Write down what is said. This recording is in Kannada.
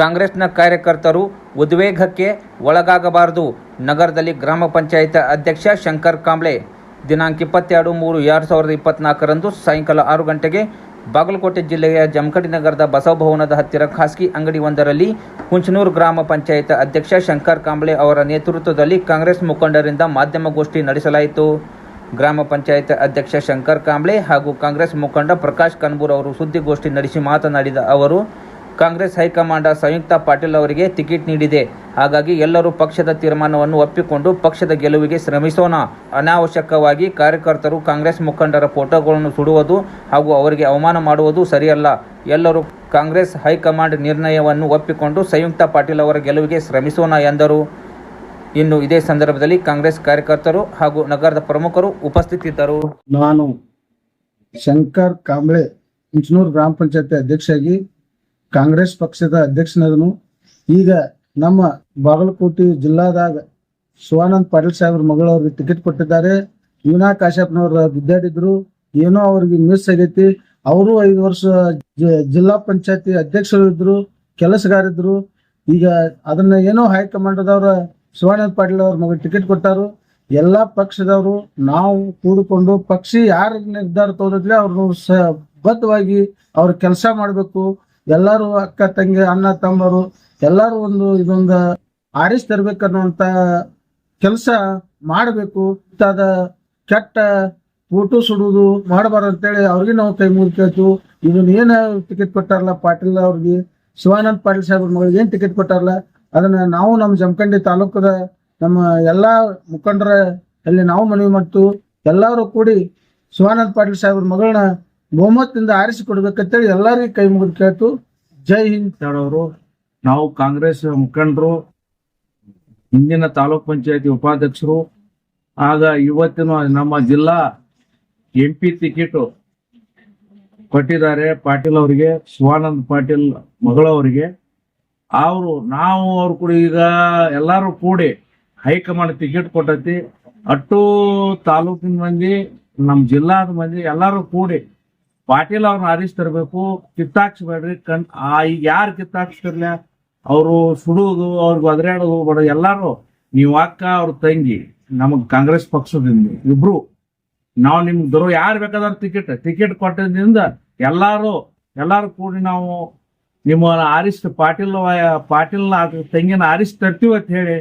ಕಾಂಗ್ರೆಸ್ನ ಕಾರ್ಯಕರ್ತರು ಉದ್ವೇಗಕ್ಕೆ ಒಳಗಾಗಬಾರದು. ನಗರದಲ್ಲಿ ಗ್ರಾಮ ಪಂಚಾಯತ್ ಅಧ್ಯಕ್ಷ ಶಂಕರ್ ಕಾಂಬ್ಳೆ. ದಿನಾಂಕ ಇಪ್ಪತ್ತೆರಡು ಮೂರು ಎರಡು ಸಾವಿರದ ಇಪ್ಪತ್ನಾಲ್ಕರಂದು ಸಾಯಂಕಾಲ ಆರು ಗಂಟೆಗೆ ಬಾಗಲಕೋಟೆ ಜಿಲ್ಲೆಯ ಜಮಖಂಡಿ ನಗರದ ಬಸವಭವನದ ಹತ್ತಿರ ಖಾಸಗಿ ಅಂಗಡಿ ಒಂದರಲ್ಲಿ ಹುಂಚನೂರು ಗ್ರಾಮ ಪಂಚಾಯತ್ ಅಧ್ಯಕ್ಷ ಶಂಕರ್ ಕಾಂಬ್ಳೆ ಅವರ ನೇತೃತ್ವದಲ್ಲಿ ಕಾಂಗ್ರೆಸ್ ಮುಖಂಡರಿಂದ ಮಾಧ್ಯಮಗೋಷ್ಠಿ ನಡೆಸಲಾಯಿತು. ಗ್ರಾಮ ಪಂಚಾಯತ್ ಅಧ್ಯಕ್ಷ ಶಂಕರ್ ಕಾಂಬ್ಳೆ ಹಾಗೂ ಕಾಂಗ್ರೆಸ್ ಮುಖಂಡ ಪ್ರಕಾಶ್ ಕನ್ಬೂರ್ ಅವರು ಸುದ್ದಿಗೋಷ್ಠಿ ನಡೆಸಿ ಮಾತನಾಡಿದ ಅವರು ಕಾಂಗ್ರೆಸ್ ಹೈಕಮಾಂಡ ಸಂಯುಕ್ತ ಪಾಟೀಲ್ ಅವರಿಗೆ ಟಿಕೆಟ್ ನೀಡಿದೆ. ಹಾಗಾಗಿ ಎಲ್ಲರೂ ಪಕ್ಷದ ತೀರ್ಮಾನವನ್ನು ಒಪ್ಪಿಕೊಂಡು ಪಕ್ಷದ ಗೆಲುವಿಗೆ ಶ್ರಮಿಸೋಣ. ಅನಾವಶ್ಯಕವಾಗಿ ಕಾರ್ಯಕರ್ತರು ಕಾಂಗ್ರೆಸ್ ಮುಖಂಡರ ಫೋಟೋಗಳನ್ನು ಸುಡುವುದು ಹಾಗೂ ಅವರಿಗೆ ಅವಮಾನ ಮಾಡುವುದು ಸರಿಯಲ್ಲ. ಎಲ್ಲರೂ ಕಾಂಗ್ರೆಸ್ ಹೈಕಮಾಂಡ್ ನಿರ್ಣಯವನ್ನು ಒಪ್ಪಿಕೊಂಡು ಸಂಯುಕ್ತ ಪಾಟೀಲ್ ಅವರ ಗೆಲುವಿಗೆ ಶ್ರಮಿಸೋಣ ಎಂದರು. ಇನ್ನು ಇದೇ ಸಂದರ್ಭದಲ್ಲಿ ಕಾಂಗ್ರೆಸ್ ಕಾರ್ಯಕರ್ತರು ಹಾಗೂ ನಗರದ ಪ್ರಮುಖರು ಉಪಸ್ಥಿತಿದ್ದರು. ನಾನು ಶಂಕರ್ ಕಾಂಬ್ಳೆ, ಇಂಚನೂರು ಗ್ರಾಮ ಪಂಚಾಯತಿ ಅಧ್ಯಕ್ಷರಾಗಿ ಕಾಂಗ್ರೆಸ್ ಪಕ್ಷದ ಅಧ್ಯಕ್ಷನದನು. ಈಗ ನಮ್ಮ ಬಾಗಲಕೋಟೆ ಜಿಲ್ಲಾದಾಗ ಶಿವಾನಂದ್ ಪಾಟೀಲ್ ಸಾಹೇಬ್ರ ಮಗಳವ್ರಿಗೆ ಟಿಕೆಟ್ ಕೊಟ್ಟಿದ್ದಾರೆ. ವೀಣಾ ಕಾಶ್ಯಪ್ನವ್ರ ಬಿದ್ದಾಡಿದ್ರು ಏನೋ ಅವ್ರಿಗೆ ಮಿಸ್ ಆಗೈತಿ. ಅವರು ಐದು ವರ್ಷ ಜಿಲ್ಲಾ ಪಂಚಾಯತಿ ಅಧ್ಯಕ್ಷರು ಇದ್ರು, ಕೆಲಸಗಾರಿದ್ರು. ಈಗ ಅದನ್ನ ಏನೋ ಹೈಕಮಾಂಡದವ್ರ ಶಿವಾನಂದ್ ಪಾಟೀಲ್ ಅವ್ರ ಮಗ ಟಿಕೆಟ್ ಕೊಟ್ಟಾರು. ಎಲ್ಲಾ ಪಕ್ಷದವರು ನಾವು ಕೂಡಿಕೊಂಡು ಪಕ್ಷಿ ಯಾರ ನಿರ್ಧಾರ ತೋರಿದ್ರೆ ಅವ್ರನ್ನು ಬದ್ಧವಾಗಿ ಅವ್ರ ಕೆಲಸ ಮಾಡಬೇಕು. ಎಲ್ಲರೂ ಅಕ್ಕ, ತಂಗಿ, ಅಣ್ಣ, ತಮ್ಮರು ಎಲ್ಲರೂ ಒಂದು ಇದೊಂದು ಆರಿಸ್ ತರ್ಬೇಕನ್ನುವಂತ ಕೆಲಸ ಮಾಡಬೇಕು. ಇಂಥದ ಕೆಟ್ಟ ಫೋಟೋ ಸುಡುವುದು ಮಾಡಬಾರ್ದು ಅಂತೇಳಿ ಅವ್ರಿಗೆ ನಾವು ಕೈ ಮುಗಿದು ಕೇಳ್ತು ಇದನ್ನ ಏನ ಟಿಕೆಟ್ ಕೊಟ್ಟಾರಲ್ಲ ಪಾಟೀಲ್ ಅವ್ರಿಗೆ, ಶಿವಾನಂದ್ ಪಾಟೀಲ್ ಸಾಹೇಬ್ರ ಮಗಳಿಗೆ ಏನು ಟಿಕೆಟ್ ಕೊಟ್ಟಾರಲ್ಲ, ಅದನ್ನ ನಾವು ನಮ್ಮ ಜಮಖಂಡಿ ತಾಲೂಕದ ನಮ್ಮ ಎಲ್ಲಾ ಮುಖಂಡರ ಅಲ್ಲಿ ನಾವು ಮನವಿ ಮಾಡ್ತು ಎಲ್ಲರೂ ಕೂಡಿ ಶಿವಾನಂದ್ ಪಾಟೀಲ್ ಸಾಹೇಬ್ರ ಮಗಳನ್ನ ಬಹುಮತದಿಂದ ಆರಿಸಿ ಕೊಡ್ಬೇಕಂತೇಳಿ ಎಲ್ಲರಿಗೂ ಕೈ ಮುಗಿದು ಕೇಳ್ತು. ಜೈ ಹಿಂದ್. ಹೇಳೋರು ನಾವು ಕಾಂಗ್ರೆಸ್ ಮುಖಂಡರು, ಹಿಂದಿನ ತಾಲೂಕ್ ಪಂಚಾಯತಿ ಉಪಾಧ್ಯಕ್ಷರು, ಆಗ ಇವತ್ತಿನ ನಮ್ಮ ಜಿಲ್ಲಾ ಎಂ ಪಿ ಟಿಕೆಟ್ ಕೊಟ್ಟಿದ್ದಾರೆ ಪಾಟೀಲ್ ಅವರಿಗೆ, ಶಿವಾನಂದ್ ಪಾಟೀಲ್ ಮಗಳವರಿಗೆ ಅವರು, ನಾವು ಅವ್ರು ಕೂಡ ಈಗ ಎಲ್ಲರೂ ಕೂಡಿ ಹೈಕಮಾಂಡ್ ಟಿಕೆಟ್ ಕೊಟ್ಟೈತಿ. ಅಟ್ಟು ತಾಲೂಕಿನ ಮಂದಿ, ನಮ್ಮ ಜಿಲ್ಲಾದ ಮಂದಿ ಎಲ್ಲರೂ ಕೂಡಿ ಪಾಟೀಲ್ ಅವ್ರನ್ನ ಆರಿಸಿ ತರಬೇಕು ಕಿತ್ತಾಕ್ಸ್ಬೇಡ್ರಿ ಕಣ್ ಆ, ಈಗ ಯಾರು ಕಿತ್ತಾಕ್ಸ್ತಿರ್ಲ? ಅವರು ಸುಡುವುದು, ಅವ್ರಿಗೆ ಒದರಾಡೋದು ಬೇಡ ಎಲ್ಲಾರು, ನೀವು ಅಕ್ಕ, ಅವ್ರ ತಂಗಿ, ನಮಗೆ ಕಾಂಗ್ರೆಸ್ ಪಕ್ಷದಿಂದ ಇಬ್ರು, ನಾವು ನಿಮ್ಗೆ ಯಾರು ಬೇಕಾದ್ರೆ ಟಿಕೆಟ್ ಟಿಕೆಟ್ ಕೊಟ್ಟದ್ರಿಂದ ಎಲ್ಲಾರು ಎಲ್ಲಾರು ಕೂಡಿ ನಾವು ನಿಮ್ಮ ಆರಿಸ್ ಪಾಟೀಲ್ ಪಾಟೀಲ್ ತಂಗಿನ ಆರಿಸಿ ತರ್ತೀವಿ ಅಂತ ಹೇಳಿ